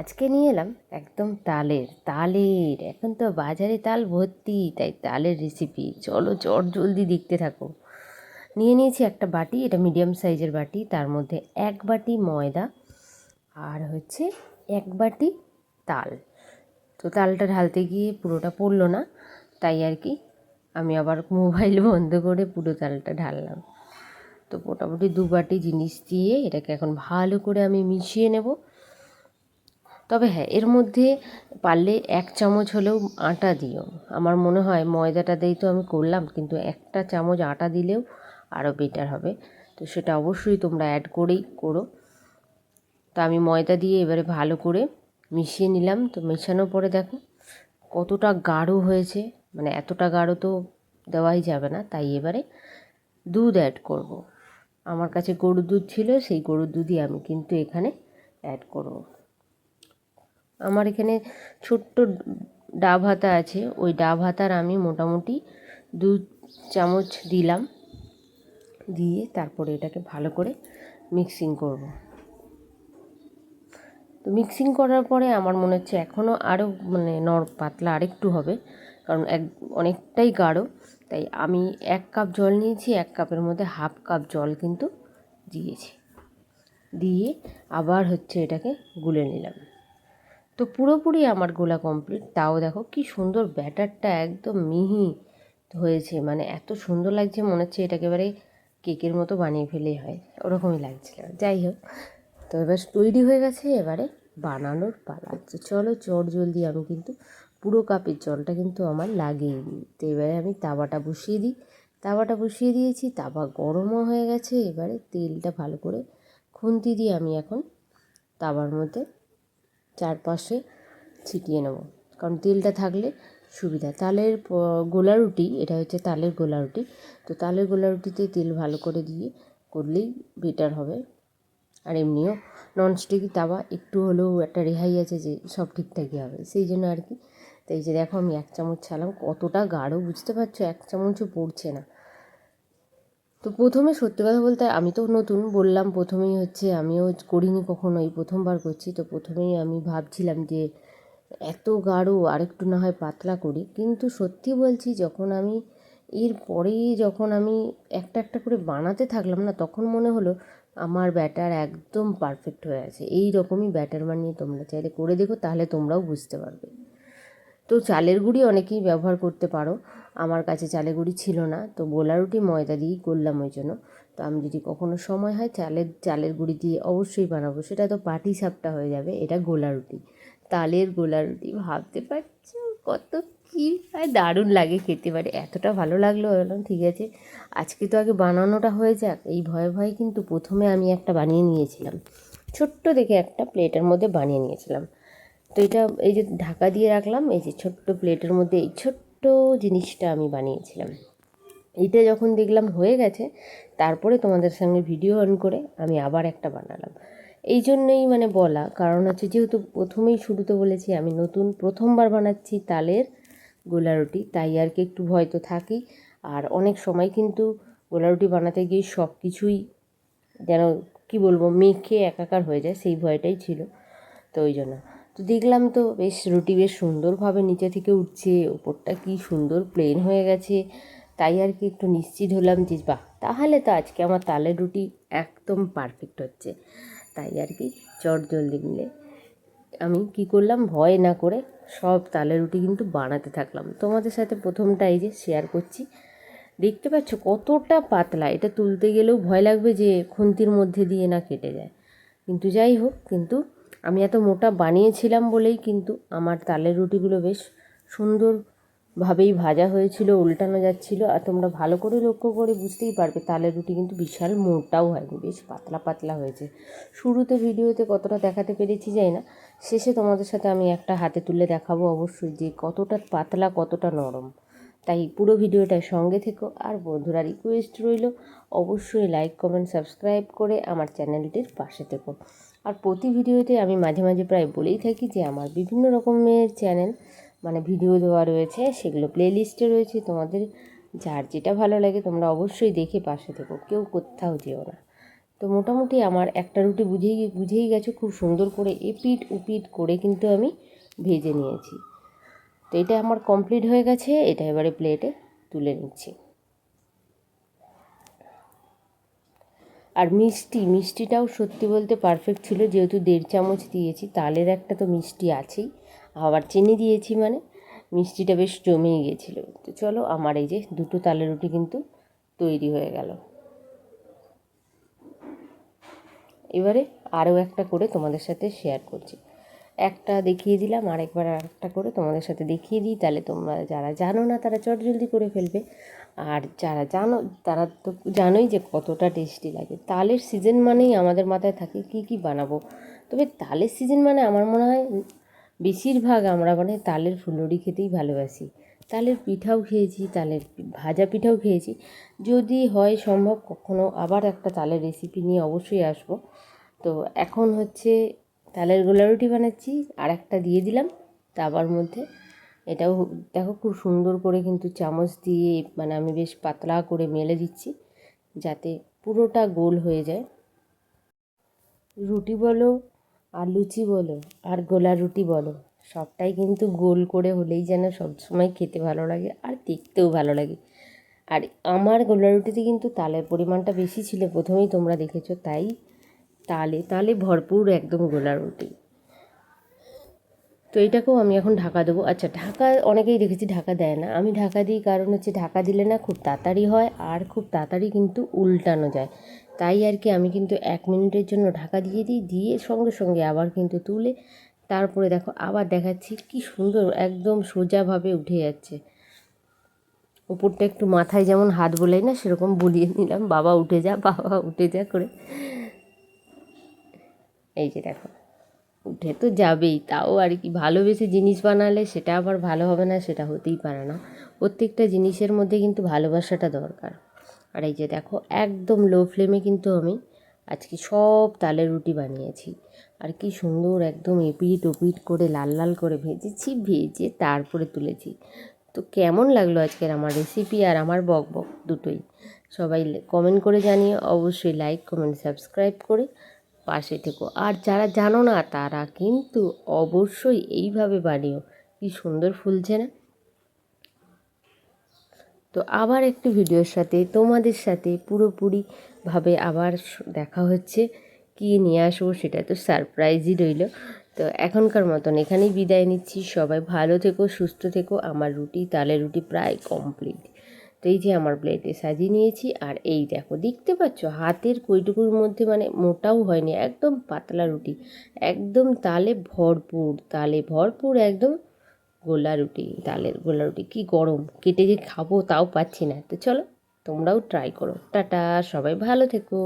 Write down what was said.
আজকে নিয়ে এলাম একদম তালের তালের, এখন তো বাজারে তাল ভর্তি, তাই তালের রেসিপি চলো চট জলদি দেখতে থাকো। নিয়ে নিয়েছি একটা বাটি, এটা মিডিয়াম সাইজের বাটি, তার মধ্যে এক বাটি ময়দা আর হচ্ছে এক বাটি তাল। তো তালটা ঢালতে গিয়ে পুরোটা পড়ল না, তাই আর কি আমি আবার মোবাইল বন্ধ করে পুরো তালটা ঢাললাম। তো মোটামুটি দু বাটি জিনিস দিয়ে এটাকে এখন ভালো করে আমি মিশিয়ে নেব। তবে হ্যাঁ এর মধ্যে পারলে এক চামচ হলেও আটা দিও। আমার মনে হয় ময়দাটা দিয়েই তো আমি করলাম, কিন্তু একটা চামচ আটা দিলেও আরও বেটার হবে। তো সেটা অবশ্যই তোমরা অ্যাড করেই করো। তো আমি ময়দা দিয়ে এবারে ভালো করে মিশিয়ে নিলাম। তো মেশানোর পরে দেখো কতটা গাঢ় হয়েছে। মানে এতটা গাঢ় তো দেওয়াই যাবে না, তাই এবারে দুধ অ্যাড করব। আমার কাছে গরুর দুধ ছিল, সেই গরুর দুধই আমি কিন্তু এখানে অ্যাড করব। আমার এখানে ছোট্ট ডাব হাতা আছে, ওই ডাব হাতার আমি মোটামুটি দু চামচ দিলাম। দিয়ে তারপরে এটাকে ভালো করে মিক্সিং করব। তো মিক্সিং করার পরে আমার মনে হচ্ছে এখনও আরও মানে নর, পাতলা আরেকটু হবে, কারণ এক, অনেকটাই গাঢ়। তাই আমি এক কাপ জল নিয়েছি, এক কাপের মধ্যে হাফ কাপ জল কিন্তু দিয়েছি। দিয়ে আবার হচ্ছে এটাকে গুলে নিলাম। তো পুরোপুরি আমার গোলা কমপ্লিট তাও দেখো কি সুন্দর ব্যাটারটা একদম মিহি হয়েছে। মানে এত সুন্দর লাগছে, মনে হচ্ছে এটাকে এবারে কেকের মতো বানিয়ে ফেলেই হয়। ওরকমই লাগছিল। যাই হোক, তো এবার তৈরি হয়ে গেছে এবারে বানানোর পালা। চলো, চট জলদি আমি কিন্তু পুরো কাপের জলটা কিন্তু আমার লাগেই দিই। তো এবারে আমি তাওয়াটা বসিয়ে দিই। তাওয়াটা বসিয়ে দিয়েছি, তাওয়া গরমও হয়ে গেছে। এবারে তেলটা ভালো করে খুন্তি দিয়ে আমি এখন তাওয়ার মধ্যে চারপাশে ছিটিয়ে নেব। কারণ তেলটা থাকলে সুবিধা। তালের গোলা রুটি, এটা হচ্ছে তালের গোলা রুটি। তো তালের গোলা রুটিতে তেল ভালো করে দিয়ে করলেই বেটার হবে। আর এমনিও ননস্টিক তাওয়া একটু হলেও একটা রেহাই আছে যে সব ঠিকঠাকই হবে। সেই জন্য আর কি, তাই যে দেখো আমি এক চামচ ছালাম কতটা গাঢ়, বুঝতে পারছ? এক চামচও পড়ছে না। তো প্রথমে সত্যি কথা বলতে আমি তো নতুন বললাম প্রথমেই হচ্ছে আমিও করিনি কখনো এই প্রথমবার করছি। তো প্রথমেই আমি ভাবছিলাম যে এত গাঢ় আরেকটু না হয় পাতলা করি। কিন্তু সত্যি বলছি যখন আমি এর পরেই যখন আমি একটা একটা করে বানাতে থাকলাম না, তখন মনে হলো আমার ব্যাটার একদম পারফেক্ট হয়ে আছে। এই রকমই ব্যাটার বানিয়ে তোমরা চাইলে করে দেখো, তাহলে তোমরাও বুঝতে পারবে। তো চালের গুঁড়ি অনেকেই ব্যবহার করতে পারো। আমার কাছে চালের গুঁড়ি ছিল না, তো গোলা রুটি ময়দা দিয়েই করলাম ওই জন্য। তো আমি যদি কখনো সময় হয় চালের চালের গুঁড়ি দিয়ে অবশ্যই বানাবো। সেটা তো পাটি সাপটা হয়ে যাবে, এটা গোলা রুটি। তালের গোলা রুটি ভাবতে পারছ? কত কী আর দারুণ লাগে খেতে পারে। এতটা ভালো লাগল বললাম, ঠিক আছে, আজকে তো আগে বানানোটা হয়ে যাক। এই ভয়ে ভয়ে কিন্তু প্রথমে আমি একটা বানিয়ে নিয়েছিলাম। ছোট্ট দেখে একটা প্লেটের মধ্যে বানিয়ে নিয়েছিলাম। তো এটা এই যে ঢাকা দিয়ে রাখলাম, এই যে ছোট্ট প্লেটের মধ্যে এই ছোট্ট জিনিসটা আমি বানিয়েছিলাম। এইটা যখন দেখলাম হয়ে গেছে, তারপরে তোমাদের সঙ্গে ভিডিও অন করে আমি আবার একটা বানালাম। এই জন্যই মানে বলা, কারণ হচ্ছে যেহেতু প্রথমেই শুরুতে বলেছি, আমি নতুন প্রথমবার বানাচ্ছি তালের গোলা রুটি, তাই আর কি একটু ভয় তো থাকি আর অনেক সময় কিন্তু গোলা রুটি বানাতে গিয়ে সব কিছুই যেন, কি বলব, মেখে একাকার হয়ে যায়, সেই ভয়টাই ছিল। তো ওই জন্য। তো দেখলাম তো বেশ, রুটি বেশ সুন্দরভাবে নিচে থেকে উঠছে, ওপরটা কি সুন্দর প্লেন হয়ে গেছে। তাই আর কি একটু নিশ্চিত হলাম যে, বাহ, তাহলে তো আজকে আমার তালের রুটি একদম পারফেক্ট হচ্ছে। তাই আর কি চট জলদি মিলে আমি কি করলাম, ভয় না করে সব তালের রুটি কিন্তু বানাতে থাকলাম। তোমাদের সাথে প্রথমটা এই যে শেয়ার করছি। দেখতে পাচ্ছ কতটা পাতলা, এটা তুলতে গেলেও ভয় লাগবে যে, খুন্তির মধ্যে দিয়ে না কেটে যায়। কিন্তু যাই হোক, কিন্তু আমি এত মোটা বানিয়েছিলাম বলেই কিন্তু আমার তালের রুটিগুলো বেশ সুন্দরভাবেই ভাজা হয়েছিল, উল্টানো যাচ্ছিল। আর তোমরা ভালো করে লক্ষ্য করে বুঝতেই পারবে, তালের রুটি কিন্তু বিশাল মোটাও হয়নি, বেশ পাতলা পাতলা হয়েছে। শুরুতে ভিডিওতে কতটা দেখাতে পেরেছি যাই না, শেষে তোমাদের সাথে আমি একটা হাতে তুলে দেখাবো অবশ্যই যে কতটা পাতলা, কতটা নরম। তাই পুরো ভিডিওটার সঙ্গে থেকো। আর বন্ধুরা রিকোয়েস্ট রইল, অবশ্যই লাইক কমেন্ট সাবস্ক্রাইব করে আমার চ্যানেলটির পাশে থেকো। আর প্রতি ভিডিওতে আমি মাঝে মাঝে প্রায় বলেই থাকি যে আমার বিভিন্ন রকমের চ্যানেল মানে ভিডিও দেওয়া রয়েছে, সেগুলো প্লেলিস্টে রয়েছে। তোমাদের যার যেটা ভালো লাগে তোমরা অবশ্যই দেখে পাশে থেকো, কেউ কোথাও যেও না। তো মোটামুটি আমার একটা রুটি বুঝেই বুঝেই গেছো, খুব সুন্দর করে এপিট উপিট করে কিন্তু আমি ভেজে নিয়েছি। তো এটা আমার কমপ্লিট হয়ে গেছে, এটা এবারে প্লেটে তুলে নিচ্ছি। আর মিষ্টি, মিষ্টিটাও সত্যি বলতে পারফেক্ট ছিল। যেহেতু দেড় চামচ দিয়েছি, তালের একটা তো মিষ্টি আছেই। আবার চিনি দিয়েছি মানে মিষ্টিটা বেশ জমেই গিয়েছিল তো চলো, আমার এই যে দুটো তালের রুটি কিন্তু তৈরি হয়ে গেল। এবারে আরও একটা করে তোমাদের সাথে শেয়ার করছি। একটা দেখিয়ে দিলাম, আরেকবার আরেকটা করে তোমাদের সাথে দেখিয়ে দিই। তাহলে তোমরা যারা জানো না, তারা চট জলদি করে ফেলবে। আর যারা জানো, তারা তো জানোই যে কতটা টেস্টি লাগে। তালের সিজন মানেই আমাদের মাথায় থাকে কি কি বানাবো। তবে তালের সিজন মানে আমার মনে হয় বেশিরভাগ আমরা মানে তালের ফুলুরি খেতেই ভালোবাসি। তালের পিঠাও খেয়েছি, তালের ভাজা পিঠাও খেয়েছি। যদি হয় সম্ভব, কখনো আবার একটা তালের রেসিপি নিয়ে অবশ্যই আসব। তো এখন হচ্ছে তালের গোলা রুটি বানাচ্ছি আর একটা দিয়ে দিলাম। তাবার মধ্যে এটাও দেখো খুব সুন্দর করে কিন্তু চামচ দিয়ে মানে আমি বেশ পাতলা করে মেলে দিচ্ছি, যাতে পুরোটা গোল হয়ে যায়। রুটি বলো আর লুচি বলো আর গোলা রুটি বলো, সবটাই কিন্তু গোল করে হলেই যেন সবসময় খেতে ভালো লাগে আর দেখতেও ভালো লাগে। আর আমার গোলা রুটিতে কিন্তু তালের পরিমাণটা বেশি ছিল, প্রথমেই তোমরা দেখেছ, তাই তালে তালে ভরপুর একদম গোলা রুটি। তো এটাকেও আমি এখন ঢাকা দেবো। আচ্ছা ঢাকা, অনেকেই দেখেছি ঢাকা দেয় না। আমি ঢাকা দিই কারণ হচ্ছে ঢাকা দিলে না খুব তাড়াতাড়ি হয় আর খুব তাড়াতাড়ি কিন্তু উল্টানো যায়। তাই আর কি আমি কিন্তু এক মিনিটের জন্য ঢাকা দিয়ে দিই, দিয়ে সঙ্গে সঙ্গে আবার কিন্তু তুলে তারপরে দেখো আবার দেখাচ্ছি কি সুন্দর একদম সোজাভাবে উঠে যাচ্ছে। উপরটা একটু মাথায় যেমন হাত বোলাই না সেরকম বুলিয়ে নিলাম, বাবা উঠে যা, বাবা উঠে যা করে। এই যে দেখো, উঠে তো যাবেই, তাও আর কি ভালোবেসে জিনিস বানালে সেটা আবার ভালো হবে না, সেটা হতেই পারে না। প্রত্যেকটা জিনিসের মধ্যে কিন্তু ভালোবাসাটা দরকার। আর এই যে দেখো, একদম লো ফ্লেমে কিন্তু আমি আজকে সব তালের রুটি বানিয়েছি। আর কি সুন্দর একদম এপিট ওপিট করে, লাল লাল করে ভেজেছি, ভেজে তারপরে তুলেছি। তো কেমন লাগল আজকের আমার রেসিপি আর আমার বক বক দুটোই? সবাই কমেন্ট করে জানিয়ে অবশ্যই লাইক কমেন্ট সাবস্ক্রাইব করে পাশে থেকো। আর যারা জানো না, তারা কিন্তু অবশ্যই এইভাবে বানিও। কি সুন্দর ফুলছে না? তো আবার একটি ভিডিওর সাথে, তোমাদের সাথে পুরোপুরিভাবে আবার দেখা হচ্ছে। কি নিয়ে আসব সেটা তো সারপ্রাইজই রইল। তো এখনকার মতন এখানেই বিদায় নিচ্ছি। সবাই ভালো থেকো, সুস্থ থেকো। আমার রুটি, তালের রুটি প্রায় কমপ্লিট তো এই যে আমার প্লেটে সাজিয়ে নিয়েছি, আর এই দেখো, দেখতে পাচ্ছ? হাতের কইটুকুর মধ্যে মানে মোটাও হয়নি, একদম পাতলা রুটি, একদম তালে ভরপুর তালে ভরপুর একদম গোলা রুটি, তালের গোলা রুটি, কী গরম, কেটে যে খাব তাও পাচ্ছি না। তো চলো, তোমরাও ট্রাই করো। টাটা, সবাই ভালো থেকো।